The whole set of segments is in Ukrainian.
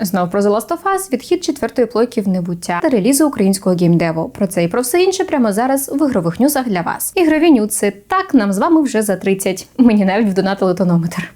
Знов про The Last of Us, відхід четвертої плойки в небуття та релізу українського геймдеву. Про це і про все інше прямо зараз в ігрових нюсах для вас. Ігрові нюци. Так, нам з вами вже за 30. Мені навіть вдонатили тонометр.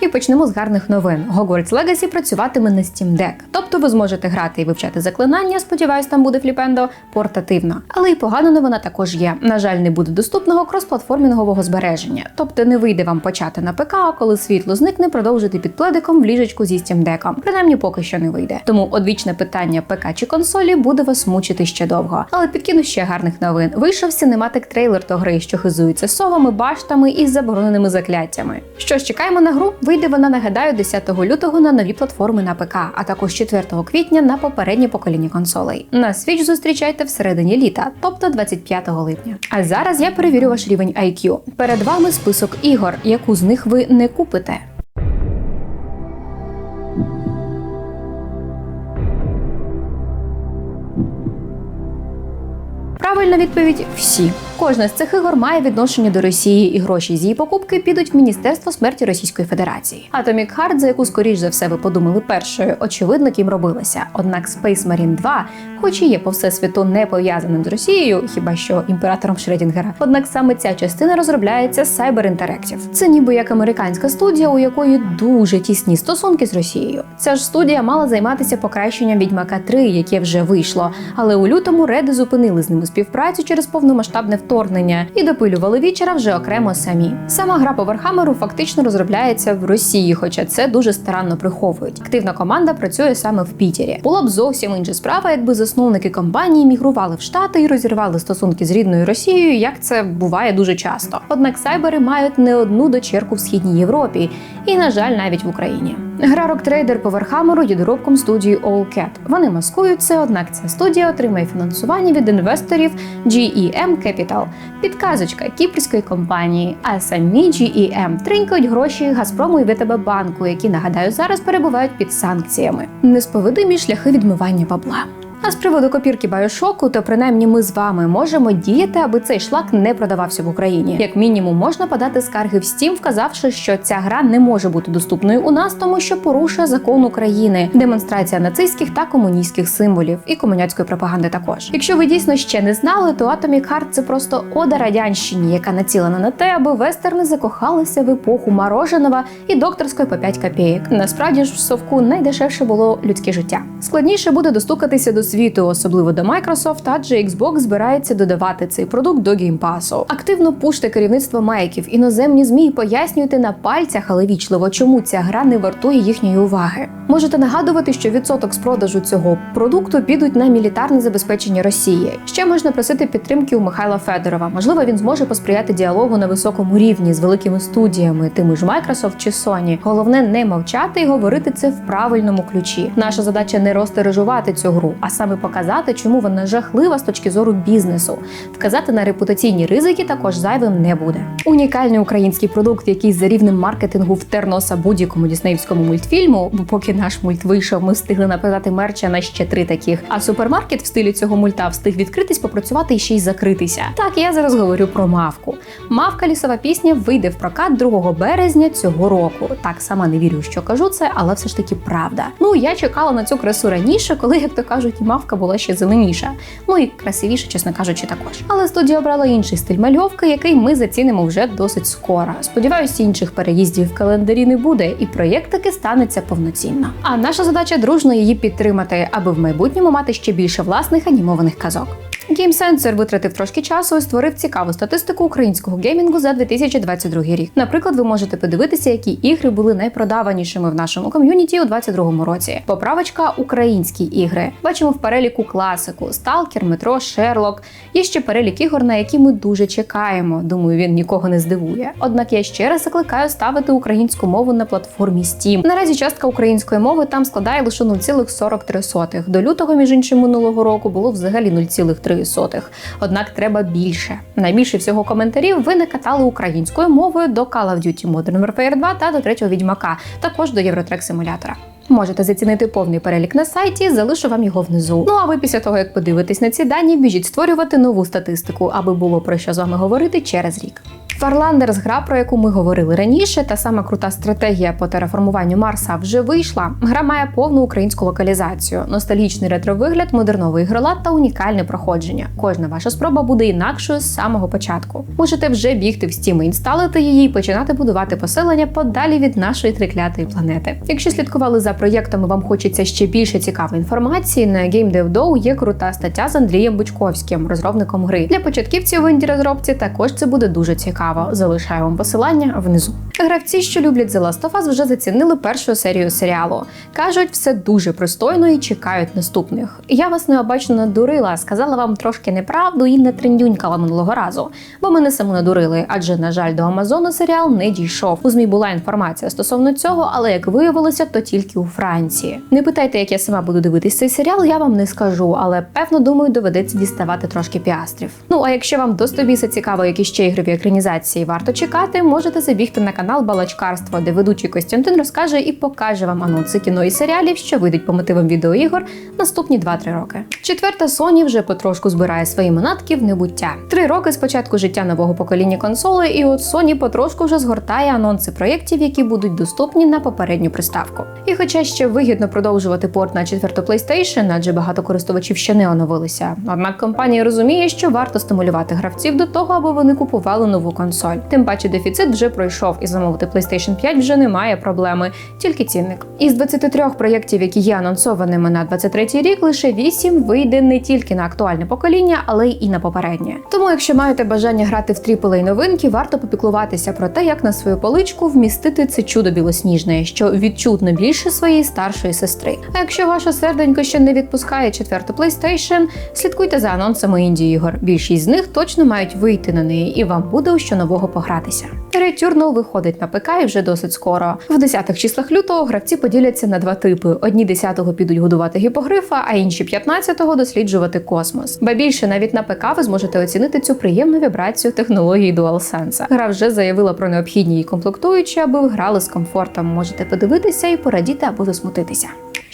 І почнемо з гарних новин. Hogwarts Legacy працюватиме на Steam Deck. Тобто ви зможете грати і вивчати заклинання, сподіваюсь, там буде фліпендо, портативно. Але й погана новина також є. На жаль, не буде доступного кросплатформінгового збереження. Тобто не вийде вам почати на ПК, а коли світло зникне, продовжити під пледиком в ліжечку зі Steam Deck. Принаймні поки що не вийде. Тому одвічне питання ПК чи консолі буде вас мучити ще довго. Але підкину ще гарних новин. Вийшов синематик трейлер до гри, що хизується совами, баштами і забороненими закляттями. Що ж, чекаємо на гру. Вийде вона, нагадаю, 10 лютого на нові платформи на ПК, а також 4 квітня на попереднє покоління консолей. На Switch зустрічайте всередині літа, тобто 25 липня. А зараз я перевірю ваш рівень IQ. Перед вами список ігор, яку з них ви не купите. Правильна відповідь всі. Кожна з цих ігор має відношення до Росії, і гроші з її покупки підуть в Міністерство смерті Російської Федерації. Atomic Heart, за яку скоріш за все ви подумали першою, очевидно, ким робилася. Однак Space Marine 2, хоч і є по всесвіту не пов'язаним з Росією, хіба що імператором Шредінгера. Однак саме ця частина розробляється Cyber Interactive. Це ніби як американська студія, у якої дуже тісні стосунки з Росією. Ця ж студія мала займатися покращенням Відьмака 3, яке вже вийшло. Але у лютому Реди зупинили з ними співпрацю через повномасштабне вторгнення і допилювали вічера вже окремо самі. Сама гра по Вархамеру фактично розробляється в Росії, хоча це дуже старанно приховують. Активна команда працює саме в Пітері. Була б зовсім інша справа, якби засновники компанії мігрували в Штати і розірвали стосунки з рідною Росією, як це буває дуже часто. Однак сайбери мають не одну дочерку в східній Європі, і, на жаль, навіть в Україні. Гра Роктрейдер по Верхамеру є доробком студії Allcat. Вони маскують це, однак ця студія отримає фінансування від інвесторів GEM Capital, підказочка кіпрської компанії. А самі GEM тринькають гроші Газпрому і ВТБ банку, які нагадаю зараз перебувають під санкціями. Несповидимі шляхи відмивання бабла. А з приводу копірки Байошоку, то принаймні ми з вами можемо діяти, аби цей шлак не продавався в Україні. Як мінімум, можна подати скарги в Steam, вказавши, що ця гра не може бути доступною у нас, тому що порушує закон України, демонстрація нацистських та комуністських символів і комуняцької пропаганди. Також, якщо ви дійсно ще не знали, то Atomic Heart – це просто ода радянщині, яка націлена на те, аби вестерни закохалися в епоху мороженого і докторської по 5 копійок. Насправді ж в совку найдешевше було людське життя. Складніше буде достукатися до світу, особливо до Microsoft, адже Xbox збирається додавати цей продукт до геймпасу. Активно пуште керівництво майків, іноземні змі і пояснюйте на пальцях, але вічливо, чому ця гра не вартує їхньої уваги. Можете нагадувати, що відсоток з продажу цього продукту підуть на мілітарне забезпечення Росії. Ще можна просити підтримки у Михайла Федорова. Можливо, він зможе посприяти діалогу на високому рівні з великими студіями, тими ж Microsoft чи Sony. Головне не мовчати і говорити це в правильному ключі. Наша задача не розтережувати цю гру, а саме показати, чому вона жахлива з точки зору бізнесу. Вказати на репутаційні ризики також зайвим не буде. Унікальний український продукт, який за рівнем маркетингу втер носа будь-якому діснеївському мультфільму, бо поки наш мульт вийшов, ми встигли написати мерча на ще три таких. А супермаркет в стилі цього мульта встиг відкритись, попрацювати і ще й закритися. Так, я зараз говорю про мавку. Мавка лісова пісня вийде в прокат 2 березня цього року. Так сама не вірю, що кажу це, але все ж таки правда. Ну я чекала на цю красу раніше, коли, як то кажуть, мавка була ще зеленіша. Ну і красивіша, чесно кажучи, також. Але студія обрала інший стиль мальовки, який ми зацінимо вже досить скоро. Сподіваюся, інших переїздів в календарі не буде, і проєкт таки станеться повноцінно. А наша задача дружно її підтримати, аби в майбутньому мати ще більше власних анімованих казок. Game Sensor витратив трошки часу і створив цікаву статистику українського геймінгу за 2022 рік. Наприклад, ви можете подивитися, які ігри були найпродаванішими в нашому ком'юніті у 2022 році. Поправочка українські ігри. Бачимо в переліку класику: Сталкер, Метро, Шерлок. Є ще перелік ігор, на які ми дуже чекаємо. Думаю, він нікого не здивує. Однак я ще раз закликаю ставити українську мову на платформі Steam. Наразі частка української мови там складає лише 0,43. До лютого, між іншим, минулого року було взагалі 0,3 сотих. Однак треба більше. Найбільше всього коментарів ви накатали українською мовою до Call of Duty Modern Warfare 2 та до третього відьмака, також до Євротрек симулятора. Можете зацінити повний перелік на сайті, залишу вам його внизу. Ну а ви після того, як подивитесь на ці дані, біжіть створювати нову статистику, аби було про що з вами говорити через рік. Фарландерс, гра, про яку ми говорили раніше, та сама крута стратегія по тераформуванню Марса вже вийшла. Гра має повну українську локалізацію, ностальгічний ретровигляд, модерновий ігролад та унікальне проходження. Кожна ваша спроба буде інакшою з самого початку. Можете вже бігти в Steam, інсталити її і починати будувати поселення подалі від нашої триклятої планети. Якщо слідкували за проєктом і вам хочеться ще більше цікавої інформації, на GameDevDow є крута стаття з Андрієм Бучковським, розробником гри. Для початківців в інді розробці також це буде дуже цікаво. Залишаю вам посилання внизу. Гравці, що люблять The Last of Us, вже зацінили першу серію серіалу. кажуть, все дуже пристойно і чекають наступних. Я вас необачно надурила, сказала вам трошки неправду і не трендюнькала минулого разу, бо мене саму надурили, адже на жаль, до Амазону серіал не дійшов. У змі була інформація стосовно цього, але як виявилося, то тільки у Франції. Не питайте, як я сама буду дивитись цей серіал, я вам не скажу, але певно думаю, доведеться діставати трошки піастрів. Ну а якщо вам достобіся цікаво, які ще ігрові екранізації варто чекати, можете забігти на канал Балачкарство, де ведучий Костянтин розкаже і покаже вам анонси кіно і серіалів, що вийдуть по мотивам відеоігор наступні 2-3 роки. Четверта Sony вже потрошку збирає свої манатки в небуття. Три роки з початку життя нового покоління консолей, і от Sony потрошку вже згортає анонси проєктів, які будуть доступні на попередню приставку. І хоча ще вигідно продовжувати порт на четверту PlayStation, адже багато користувачів ще не оновилися. Однак компанія розуміє, що варто стимулювати гравців до того, аби вони купували нову консоль. Тим паче дефіцит вже пройшов і замовити PlayStation 5 вже немає проблеми, тільки цінник. Із 23 проєктів, які є анонсованими на 23 рік, лише 8 вийде не тільки на актуальне покоління, але й на попереднє. Тому, якщо маєте бажання грати в AAA новинки, варто попіклуватися про те, як на свою поличку вмістити це чудо білосніжне, що відчутно більше своєї старшої сестри. А якщо ваше серденько ще не відпускає четверту PlayStation, слідкуйте за анонсами інді ігор. Більшість з них точно мають вийти на неї, і вам буде у що нового погратися. Returnal виходить на ПК і вже досить скоро. В 10-х числах лютого гравці поділяться на два типи: одні 10-го підуть годувати гіпогрифа, а інші 15-го досліджувати космос. Ба більше навіть на ПК ви зможете оцінити цю приємну вібрацію технології DualSense. Гра вже заявила про необхідні її комплектуючі, аби ви грали з комфортом. Можете подивитися і порадіти або засмутитися.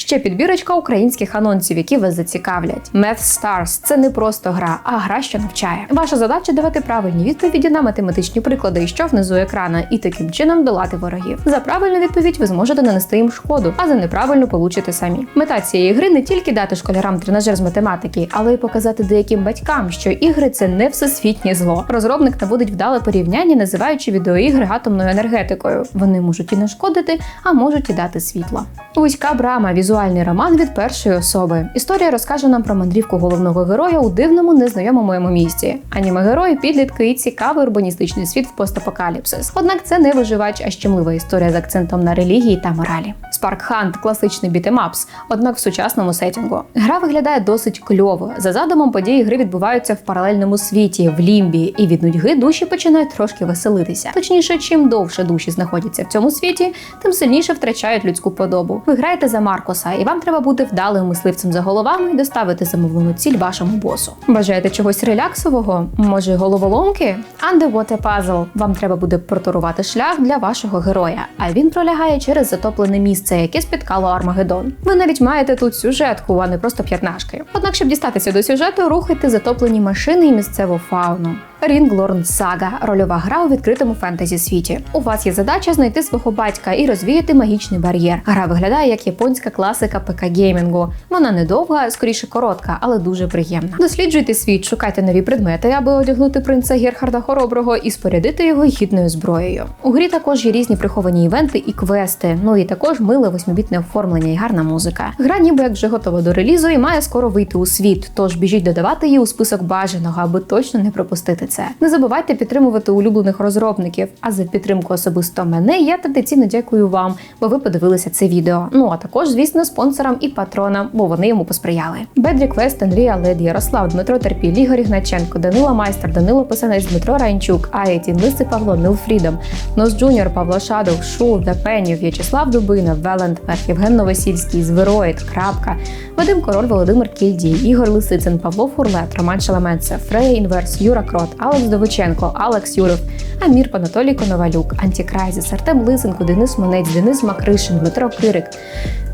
Ще підбірочка українських анонсів, які вас зацікавлять. Math Stars – це не просто гра, а гра, що навчає. Ваша задача давати правильні відповіді на математичні приклади, що внизу екрана, і таким чином долати ворогів. За правильну відповідь ви зможете нанести їм шкоду, а за неправильну получите самі. Мета цієї гри не тільки дати школярам тренажер з математики, але й показати деяким батькам, що ігри це не всесвітнє зло. Розробник наводить вдале порівняння, називаючи відеоігри атомною енергетикою. Вони можуть і нашкодити, а можуть і дати світло. Вузька брама візуальний роман від першої особи. Історія розкаже нам про мандрівку головного героя у дивному незнайомому йому місті. Аніме герої, підлітки і цікавий урбаністичний світ в постапокаліпсис. Однак це не виживач, а щемлива історія з акцентом на релігії та моралі. Spark Hunt – класичний бітемапс, однак в сучасному сетінгу. Гра виглядає досить кльово. За задумом події гри відбуваються в паралельному світі, в лімбі, і від нудьги душі починають трошки веселитися. Точніше, чим довше душі знаходяться в цьому світі, тим сильніше втрачають людську подобу. Ви граєте за Маркоса, і вам треба бути вдалим мисливцем за головами і доставити замовлену ціль вашому босу. Бажаєте чогось реляксового? Може, головоломки? Underwater Puzzle. Вам треба буде проторувати шлях для вашого героя, а він пролягає через затоплене місце, яке спіткало Армагеддон. Ви навіть маєте тут сюжетку, а не просто п'ятнашки. Однак, щоб дістатися до сюжету, рухайте затоплені машини і місцеву фауну. Рінглорн Сага рольова гра у відкритому фентезі світі. У вас є задача знайти свого батька і розвіяти магічний бар'єр. Гра виглядає як японська класика ПК геймінгу. Вона не довга, скоріше коротка, але дуже приємна. Досліджуйте світ, шукайте нові предмети, аби одягнути принца Герхарда Хороброго і спорядити його гідною зброєю. У грі також є різні приховані івенти і квести. Ну і також миле восьмібітне оформлення і гарна музика. Гра, ніби як вже готова до релізу і має скоро вийти у світ. Тож біжіть додавати її у список бажаного, аби точно не пропустити це. Не забувайте підтримувати улюблених розробників. А за підтримку особисто мене я традиційно дякую вам, бо ви подивилися це відео. Ну а також, звісно, спонсорам і патронам, бо вони йому посприяли. Бедрі Квест, Андрія Лед, Ярослав, Дмитро Терпіль, Ігор Ігначенко, Данила Майстер, Данило Писанець, Дмитро Ранчук, Аєтін, Лиси Павло, Нил Фрідом, Нос Джуніор, Павло Шадов, Шул, Депенів, В'ячеслав Дубина, Велентмер, Євген Новосільський, Звероїд, Крапка, Вадим Король, Володимир Кільдій, Ігор Лисицин, Павло Фурлет, Роман Шаламенце, Фрея Інверс, Юра Крот, Алекс Довиченко, Алекс Юров, Амір Панатолій Коновалюк, Антікрайзіс, Артем Лисенко, Денис Монець, Денис Макришин, Дмитро Кирик.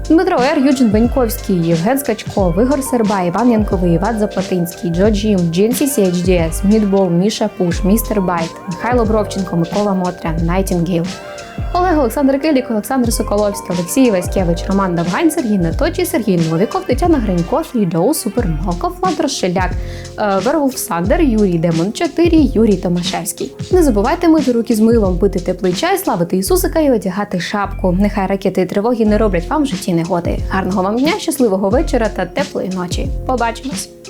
Дмитро Р, Юджин Беньковський, Євген Скачков, Ігор Серба, Іван Янковий, Іван Запатинський, Джо Джім, Джинсі HDS, Мідбол, Міша Пуш, Містер Байт, Михайло Бровченко, Микола Мотря, Найтінгейл. Олег Олександр Килік, Олександр Соколовський, Олексій Васькевич, Роман Давгань, Сергій Наточій, Сергій Новіков, Тетяна Гринько, Фрідоу, Супермалков, Влад Розшеляк, е, Вервулф Сандер, Юрій Демон 4, Юрій Томашевський. Не забувайте мити руки з милом, пити теплий чай, славити Ісусика і одягати шапку. Нехай ракети і тривоги не роблять вам в житті негоди. Гарного вам дня, щасливого вечора та теплої ночі. Побачимось!